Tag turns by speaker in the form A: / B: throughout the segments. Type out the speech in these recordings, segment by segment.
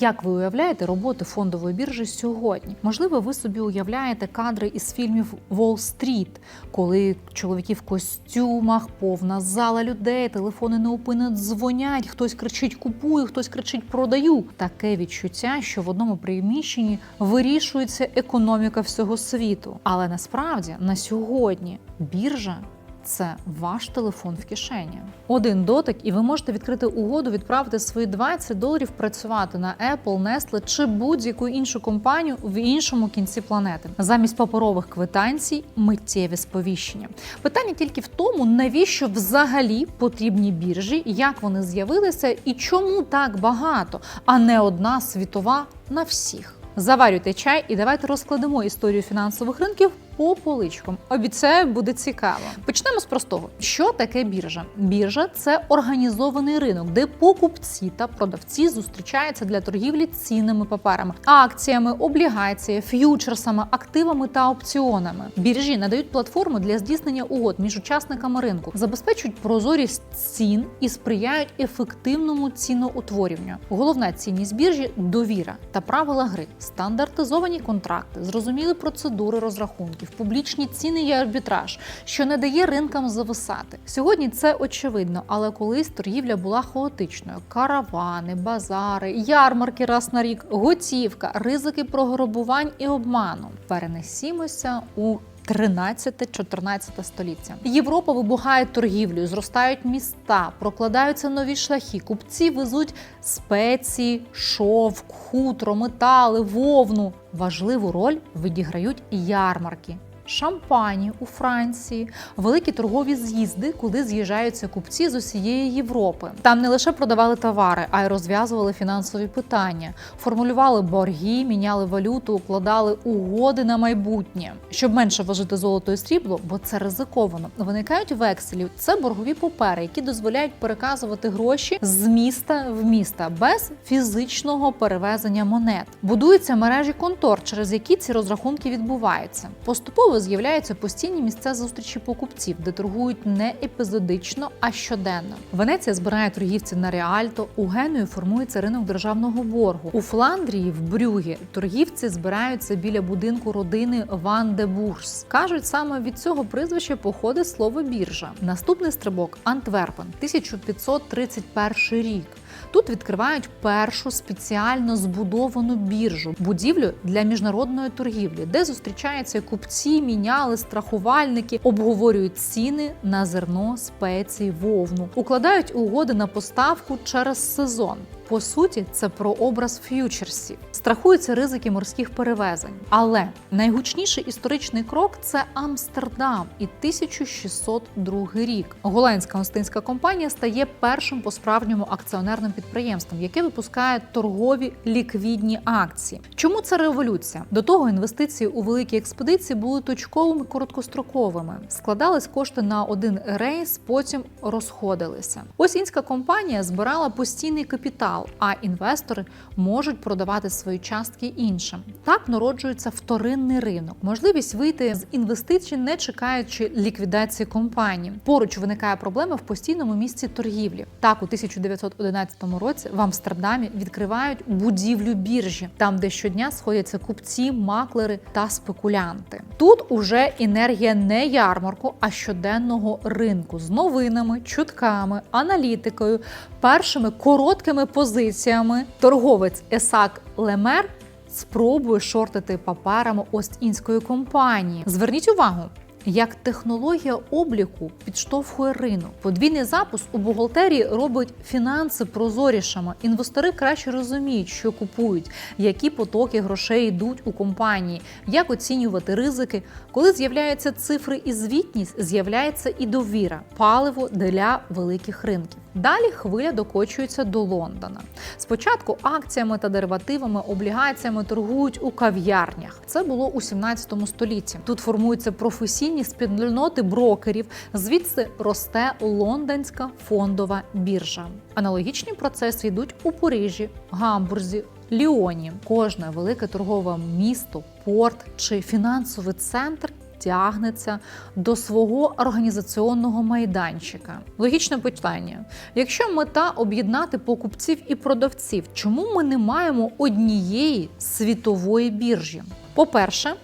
A: Як ви уявляєте роботи фондової біржі сьогодні? Можливо, ви собі уявляєте кадри із фільмів Уолл-стріт, коли чоловіки в костюмах, повна зала людей, телефони неупинно дзвонять, хтось кричить купую, хтось кричить продаю. Таке відчуття, що в одному приміщенні вирішується економіка всього світу. Але насправді на сьогодні біржа. Це ваш телефон в кишені. Один дотик, і ви можете відкрити угоду, відправити свої 20 доларів працювати на Apple, Nestle чи будь-яку іншу компанію в іншому кінці планети. Замість паперових квитанцій миттєві сповіщення. Питання тільки в тому, навіщо взагалі потрібні біржі, як вони з'явилися і чому так багато, а не одна світова на всіх. Заварюйте чай і давайте розкладемо історію фінансових ринків по поличкам. Обіцяю, буде цікаво. Почнемо з простого. Що таке біржа? Біржа це організований ринок, де покупці та продавці зустрічаються для торгівлі цінними паперами, акціями, облігаціями, ф'ючерсами, активами та опціонами. Біржі надають платформу для здійснення угод між учасниками ринку, забезпечують прозорість цін і сприяють ефективному ціноутворюванню. Головна цінність біржі довіра та правила гри, стандартизовані контракти, зрозумілі процедури розрахунків, публічні ціни і арбітраж, що не дає ринкам зависати. Сьогодні це очевидно, але колись торгівля була хаотичною: каравани, базари, ярмарки раз на рік, готівка, ризики програбувань і обману. Перенесімося у 13-14 століття. Європа вибухає торгівлею, зростають міста, прокладаються нові шляхи. Купці везуть спеції, шовк, хутро, метали, вовну. Важливу роль відіграють ярмарки. Шампані у Франції, великі торгові з'їзди, куди з'їжджаються купці з усієї Європи. Там не лише продавали товари, а й розв'язували фінансові питання, формулювали борги, міняли валюту, укладали угоди на майбутнє, щоб менше вважати золото і срібло, бо це ризиковано. Виникають векселі. Це боргові папери, які дозволяють переказувати гроші з міста в міста без фізичного перевезення монет. Будуються мережі контор, через які ці розрахунки відбуваються. Поступово з'являються постійні місця зустрічі покупців, де торгують не епізодично, а щоденно. Венеція збирає торгівців на Реальто. У Генуї формується ринок державного боргу. У Фландрії в Брюгі торгівці збираються біля будинку родини Ван де Бурс. Кажуть, саме від цього прізвища походить слово біржа. Наступний стрибок Антверпен, 1531 рік. Тут відкривають першу спеціально збудовану біржу, будівлю для міжнародної торгівлі, де зустрічаються купці, міняли, страхувальники, обговорюють ціни на зерно, спеції, вовну, укладають угоди на поставку через сезон. По суті, це про образ ф'ючерсів. Страхуються ризики морських перевезень. Але найгучніший історичний крок це Амстердам і 1602 рік. Голландська гостинська компанія стає першим по справжньому акціонерним підприємством, яке випускає торгові ліквідні акції. Чому це революція? До того інвестиції у великі експедиції були точковими короткостроковими. Складались кошти на один рейс, потім розходилися. Ось інська компанія збирала постійний капітал, а інвестори можуть продавати свої частки іншим. Так народжується вторинний ринок, можливість вийти з інвестицій, не чекаючи ліквідації компанії. Поруч виникає проблема в постійному місці торгівлі. Так, у 1911 році в Амстердамі відкривають будівлю біржі, там де щодня сходяться купці, маклери та спекулянти. Тут уже енергія не ярмарку, а щоденного ринку з новинами, чутками, аналітикою, першими короткими позиціями. Торговець Есак Лемер спробує шортити паперами Ост-Індської компанії. Зверніть увагу. Як технологія обліку підштовхує ринок. Подвійний запуск у бухгалтерії робить фінанси прозорішими. Інвестори краще розуміють, що купують, які потоки грошей йдуть у компанії, як оцінювати ризики. Коли з'являються цифри і звітність, з'являється і довіра, паливо для великих ринків. Далі хвиля докочується до Лондона. Спочатку акціями та деривативами, облігаціями торгують у кав'ярнях. Це було у 17 столітті. Тут формуються професійні спільноти брокерів. Звідси росте лондонська фондова біржа. Аналогічні процеси йдуть у Парижі, Гамбурзі. Ліоні кожне велике торгове місто, порт чи фінансовий центр тягнеться до свого організаційного майданчика. Логічне питання: якщо мета об'єднати покупців і продавців, чому ми не маємо однієї світової біржі? По-перше,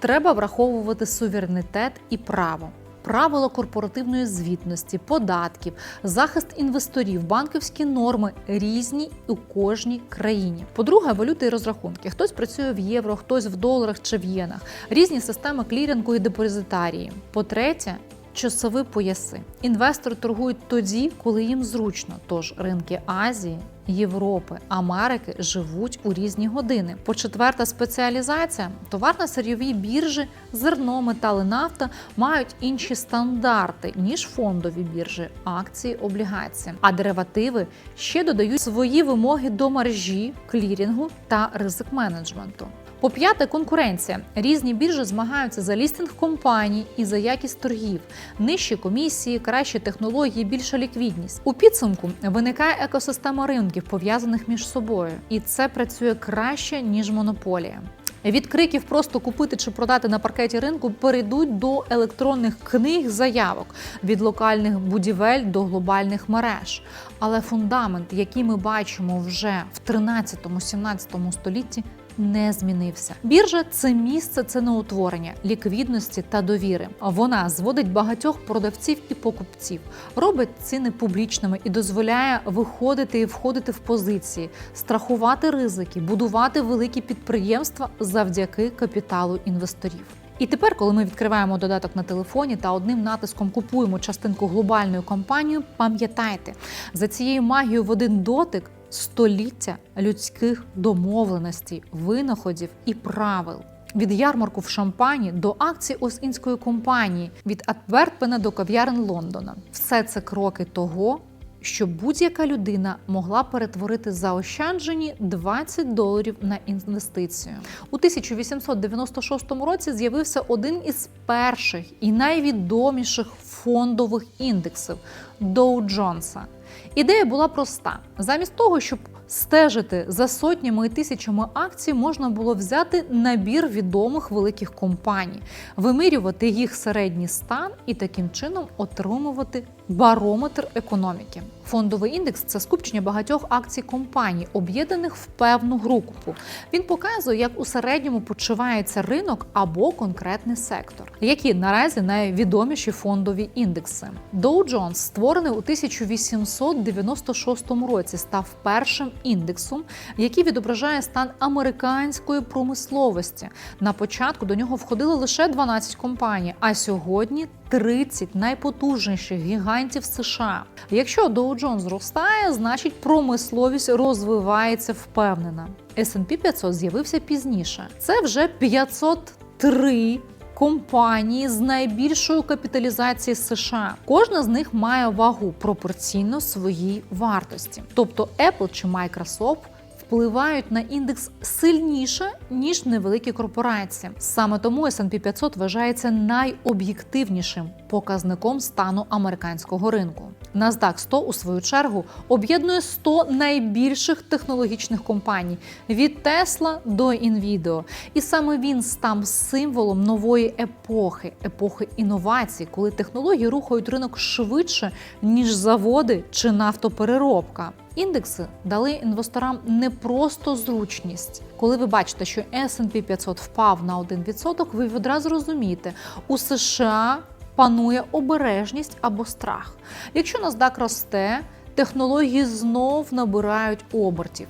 A: треба враховувати суверенітет і право. Правила корпоративної звітності, податків, захист інвесторів, банківські норми різні у кожній країні. По-друге, валюти і розрахунки. Хтось працює в євро, хтось в доларах чи в єнах. Різні системи клірінгу і депозитарії. По-третє, часові пояси. Інвестори торгують тоді, коли їм зручно. Тож ринки Азії. Європи, Америки живуть у різні години. По четверта спеціалізація товарно-сирйові біржі, зерно, метали, нафта мають інші стандарти ніж фондові біржі, акції, облігації. А деривативи ще додають свої вимоги до маржі, клірінгу та ризик менеджменту. По п'яте конкуренція. Різні біржі змагаються за лістинг компаній і за якість торгів, нижчі комісії, кращі технології, більша ліквідність. У підсумку виникає екосистема ринків, пов'язаних між собою, і це працює краще ніж монополія. Від криків просто купити чи продати на паркеті ринку перейдуть до електронних книг заявок від локальних будівель до глобальних мереж. Але фундамент, який ми бачимо вже в 13-17 столітті, не змінився. Біржа це місце ціноутворення, ліквідності та довіри. Вона зводить багатьох продавців і покупців, робить ціни публічними і дозволяє виходити і входити в позиції, страхувати ризики, будувати великі підприємства завдяки капіталу інвесторів. І тепер, коли ми відкриваємо додаток на телефоні та одним натиском купуємо частинку глобальної компанії, пам'ятайте, за цією магією в один дотик століття людських домовленостей, винаходів і правил. Від ярмарку в Шампані до акцій Осінської компанії, від Антверпена до кав'ярен Лондона. Все це кроки того, щоб будь-яка людина могла перетворити заощаджені 20 доларів на інвестицію. У 1896 році з'явився один із перших і найвідоміших фондових індексів Доу Джонса. Ідея була проста: замість того, щоб стежити за сотнями і тисячами акцій, можна було взяти набір відомих великих компаній, вимірювати їх середній стан і таким чином отримувати барометр економіки. Фондовий індекс це скупчення багатьох акцій компаній, об'єднаних в певну групу. Він показує, як у середньому почувається ринок або конкретний сектор, які наразі найвідоміші фондові індекси. Dow Jones, створений у 1896 році, став першим індексом, який відображає стан американської промисловості. На початку до нього входили лише 12 компаній, а сьогодні 30 найпотужніших гігантів США. Якщо Dow Jones зростає, значить промисловість розвивається впевнена. S&P 500 з'явився пізніше. Це вже 503 компанії з найбільшою капіталізацією США. Кожна з них має вагу пропорційно своїй вартості. Тобто Apple чи Microsoft впливають на індекс сильніше ніж невеликі корпорації. Саме тому S&P 500 вважається найоб'єктивнішим показником стану американського ринку. NASDAQ 100, у свою чергу об'єднує 100 найбільших технологічних компаній від Tesla до Nvidia. І саме він став символом нової епохи, епохи інновацій, коли технології рухають ринок швидше ніж заводи чи нафтопереробка. Індекси дали інвесторам не просто зручність. Коли ви бачите, що S&P 500 впав на 1%, ви відразу розумієте, у США панує обережність або страх. Якщо NASDAQ росте, технології знов набирають обертів.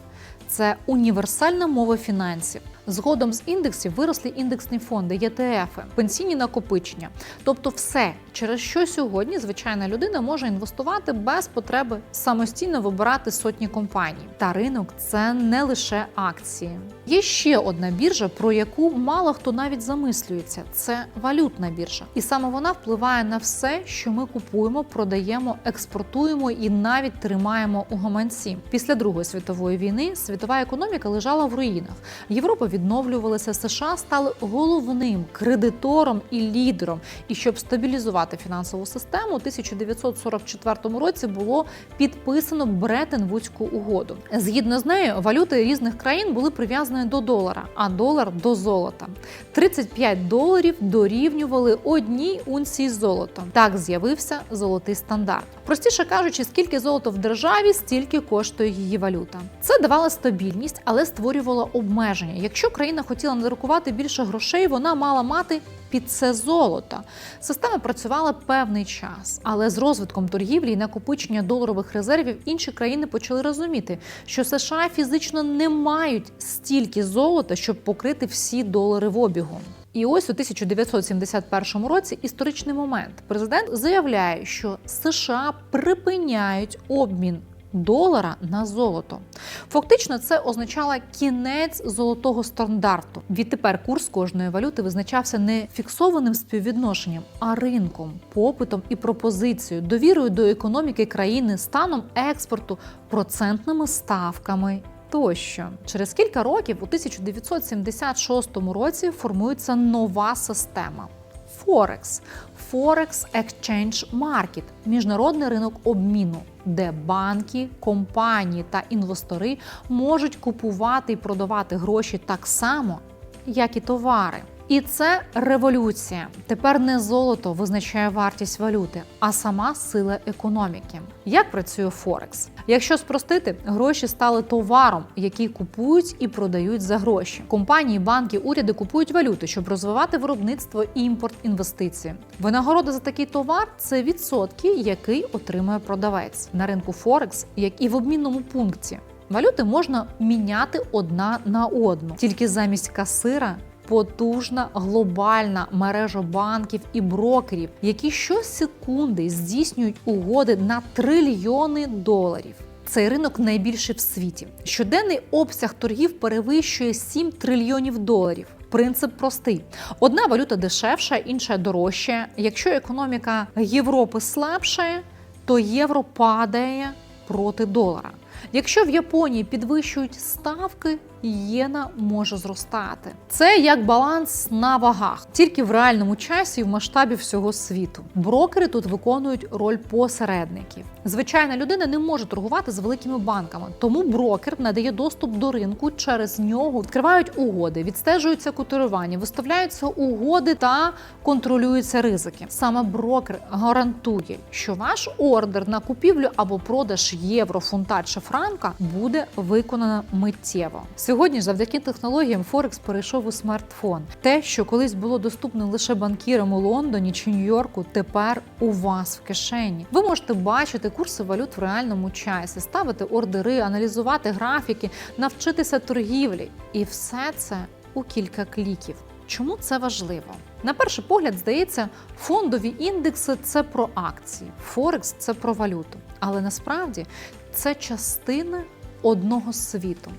A: Це універсальна мова фінансів. Згодом з індексів виросли індексні фонди, ETF, пенсійні накопичення. Тобто, все, через що сьогодні звичайна людина може інвестувати без потреби самостійно вибирати сотні компаній. Та ринок це не лише акції. Є ще одна біржа, про яку мало хто навіть замислюється: це валютна біржа. І саме вона впливає на все, що ми купуємо, продаємо, експортуємо і навіть тримаємо у гаманці. Після Другої світової війни світова економіка лежала в руїнах. Європа відновлювалися, США стали головним кредитором і лідером. І щоб стабілізувати фінансову систему, у 1944 році було підписано Бреттон-Вудську угоду. Згідно з нею, валюти різних країн були прив'язані до долара, а долар до золота. 35 доларів дорівнювали одній унції золота. Так з'явився золотий стандарт. Простіше кажучи, скільки золота в державі, стільки коштує її валюта. Це давало стабільність, але створювало обмеження. Якщо країна хотіла надрукувати більше грошей, вона мала мати під це золото. Система працювала певний час, але з розвитком торгівлі і накопичення доларових резервів інші країни почали розуміти, що США фізично не мають стільки золота, щоб покрити всі долари в обігу. І ось у 1971 році історичний момент. Президент заявляє, що США припиняють обмін долара на золото. Фактично, це означало кінець золотого стандарту. Відтепер курс кожної валюти визначався не фіксованим співвідношенням, а ринком, попитом і пропозицією, довірою до економіки країни, станом експорту, процентними ставками. Тощо через кілька років, у 1976 році, формується нова система Форекс Forex Exchange Market – міжнародний ринок обміну, де банки, компанії та інвестори можуть купувати і продавати гроші так само, як і товари. І це революція. Тепер не золото визначає вартість валюти, а сама сила економіки. Як працює Форекс? Якщо спростити, гроші стали товаром, який купують і продають за гроші. Компанії, банки, уряди купують валюту, щоб розвивати виробництво, імпорт, інвестиції. Винагорода за такий товар це відсотки, який отримує продавець на ринку Форекс, як і в обмінному пункті. Валюти можна міняти одна на одну, тільки замість касира потужна глобальна мережа банків і брокерів, які щосекунди здійснюють угоди на трильйони доларів. Цей ринок найбільший в світі. Щоденний обсяг торгів перевищує 7 трильйонів доларів. Принцип простий: одна валюта дешевша, інша дорожча. Якщо економіка Європи слабшає, то євро падає проти долара. Якщо в Японії підвищують ставки, єна може зростати. Це як баланс на вагах, тільки в реальному часі і в масштабі всього світу. Брокери тут виконують роль посередників. Звичайна людина не може торгувати з великими банками, тому брокер надає доступ до ринку. Через нього відкривають угоди, відстежуються котирування, виставляються угоди та контролюються ризики. Саме брокер гарантує, що ваш ордер на купівлю або продаж євро, фунта чи франка буде виконано миттєво. Сьогодні, завдяки технологіям, Форекс перейшов у смартфон. Те, що колись було доступне лише банкірам у Лондоні чи Нью-Йорку, тепер у вас в кишені. Ви можете бачити курси валют в реальному часі, ставити ордери, аналізувати графіки, навчитися торгівлі. І все це у кілька кліків. Чому це важливо? На перший погляд, здається, фондові індекси це про акції, Форекс це про валюту. Але насправді це частина одного світу.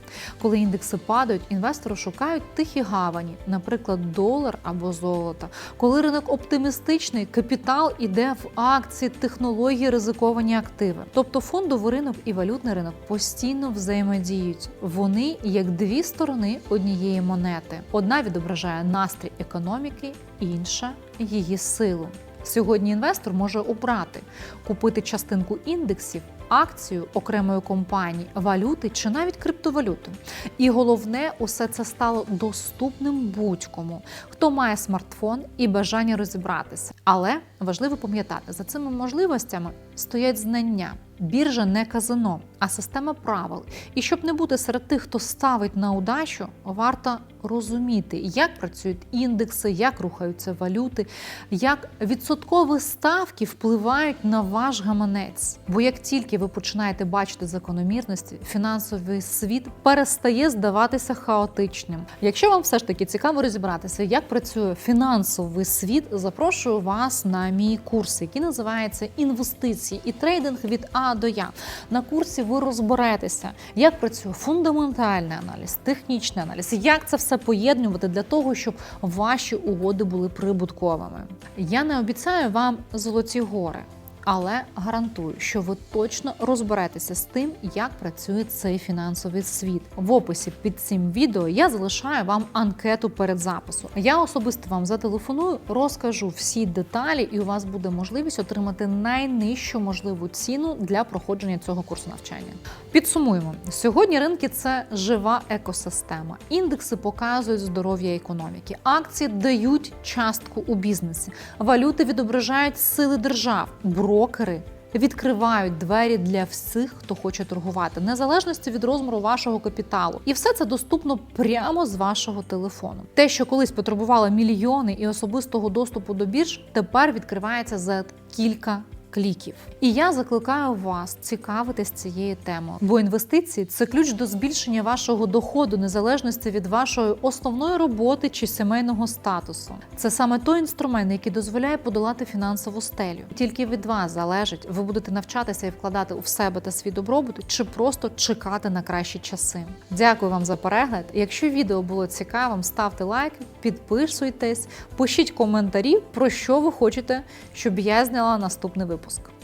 A: Коли індекси падають, інвестори шукають тихі гавані, наприклад, долар або золото. Коли ринок оптимістичний, капітал іде в акції, технології, ризиковані активи. Тобто фондовий ринок і валютний ринок постійно взаємодіють. Вони як дві сторони однієї монети. Одна відображає настрій економіки, інша її силу. Сьогодні інвестор може обрати купити частинку індексів, акцію окремої компанії, валюти чи навіть криптовалюту. І головне, усе це стало доступним будь-кому, хто має смартфон і бажання розібратися. Але важливо пам'ятати, за цими можливостями стоять знання. Біржа не казино, а система правил. І щоб не бути серед тих, хто ставить на удачу, варто розуміти, як працюють індекси, як рухаються валюти, як відсоткові ставки впливають на ваш гаманець. Бо як тільки ви починаєте бачити закономірності, фінансовий світ перестає здаватися хаотичним. Якщо вам все ж таки цікаво розібратися, як працює фінансовий світ, запрошую вас на мій курс, який називається інвестиції і трейдинг від А до Я. На курсі ви розберетеся, як працює фундаментальний аналіз, технічний аналіз, як це все поєднувати для того, щоб ваші угоди були прибутковими. Я не обіцяю вам золоті гори. Але гарантую, що ви точно розберетеся з тим, як працює цей фінансовий світ. В описі під цим відео я залишаю вам анкету перед записом. Я особисто вам зателефоную, розкажу всі деталі, і у вас буде можливість отримати найнижчу можливу ціну для проходження цього курсу навчання. Підсумуємо сьогодні. Ринки це жива екосистема. Індекси показують здоров'я економіки. Акції дають частку у бізнесі. Валюти відображають сили держав, брокери. Відкривають двері для всіх, хто хоче торгувати, незалежності від розміру вашого капіталу, і все це доступно прямо з вашого телефону. Те, що колись потребувало мільйони і особистого доступу до бірж, тепер відкривається за кілька кліків. І я закликаю вас цікавитись цією темою, бо інвестиції це ключ до збільшення вашого доходу, незалежності від вашої основної роботи чи сімейного статусу. Це саме той інструмент, який дозволяє подолати фінансову стелю. Тільки від вас залежить, ви будете навчатися і вкладати у себе та свій добробут, чи просто чекати на кращі часи. Дякую вам за перегляд. Якщо відео було цікавим, ставте лайк, підписуйтесь, пишіть коментарі, про що ви хочете, щоб я зняла наступний випуск.